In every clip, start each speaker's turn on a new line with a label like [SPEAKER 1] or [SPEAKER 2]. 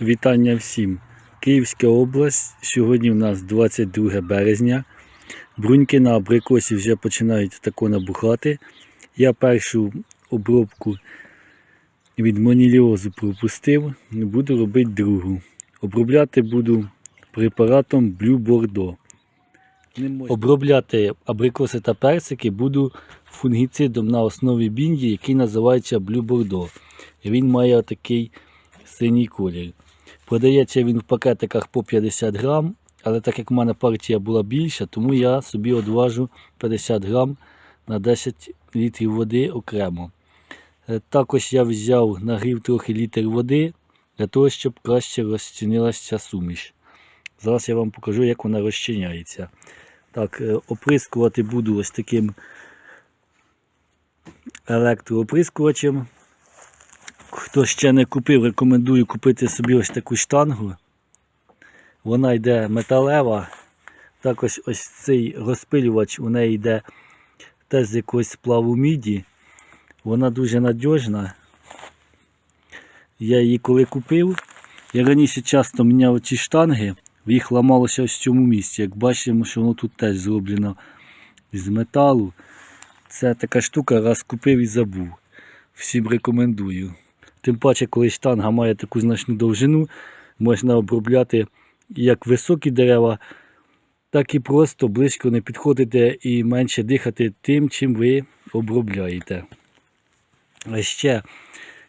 [SPEAKER 1] Вітання всім. Київська область. Сьогодні у нас 22 березня. Бруньки на абрикосі вже починають тако набухати. Я першу обробку від моніліозу пропустив, буду робити другу. Обробляти буду препаратом Blue Bordeaux. Обробляти абрикоси та персики буду фунгіцидом на основі бінді, який називається Blue Bordeaux. Він має такий синій колір. Продається він в пакетиках по 50 грам, але так як в мене партія була більша, тому я собі одважу 50 грам на 10 літрів води окремо. Е, Також я взяв нагрів трохи літр води для того, щоб краще розчинилася суміш. Зараз я вам покажу, як вона розчиняється. Так, е, оприскувати буду ось таким електрооприскувачем. Хто ще не купив, рекомендую купити собі ось таку штангу. Вона йде металева. Також ось цей розпилювач у неї йде теж з якогось сплаву міді. Вона дуже надіжна. Я її коли купив, я раніше часто міняв ці штанги, їх ламалося ось в цьому місці. Як бачимо, що воно тут теж зроблено з металу. Це така штука, раз купив і забув. Всім рекомендую. Тим паче, коли штанга має таку значну довжину, можна обробляти як високі дерева, так і просто близько не підходити і менше дихати тим, чим ви обробляєте. А ще,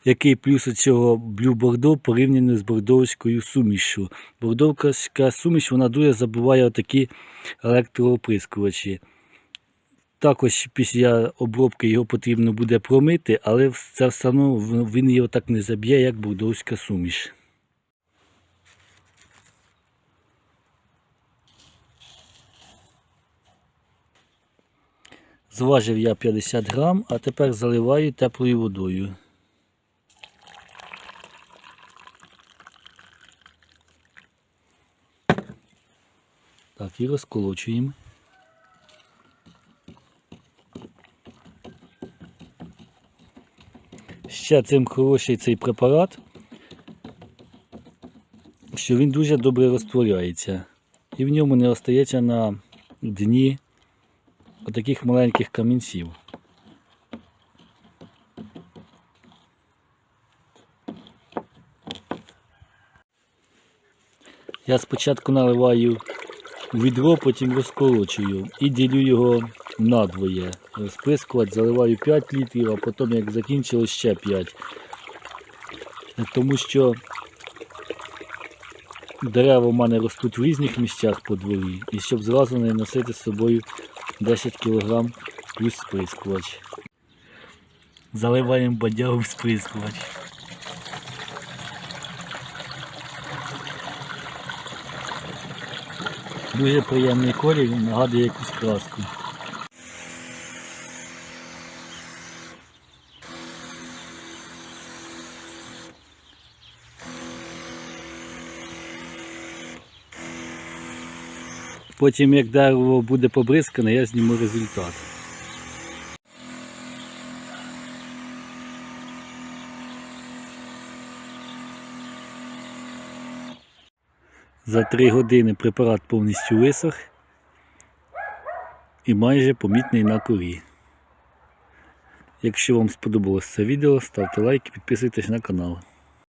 [SPEAKER 1] який плюс у цього Blue Bordeaux порівняно з бордовською сумішю. Бордовська суміш вона дуже забуває отакі електрооприскувачі. Також після обробки його потрібно буде промити, але це все одно він його так не заб'є, як бордовська суміш. Зважив я 50 грам, а тепер заливаю теплою водою. Так, і розколочуємо. Ще цим хороший цей препарат, що він дуже добре розтворяється. І в ньому не остається на дні отаких маленьких камінців. Я спочатку наливаю відро, потім розколочую і ділю його надвоє. Розприскувати, заливаю 5 літрів, а потім як закінчилось ще 5. Тому що дерева в мене ростуть в різних місцях по дворі. І щоб зразу не носити з собою 10 кг плюс сприскувач. Заливаємо бадягу в сприскувач. Дуже приємний колір, нагадує якусь краску. Потім, як дерево буде побризкане, я зніму результат. За 3 години препарат повністю висох і майже помітний на корі. Якщо вам сподобалось це відео, ставте лайк і підписуйтесь на канал.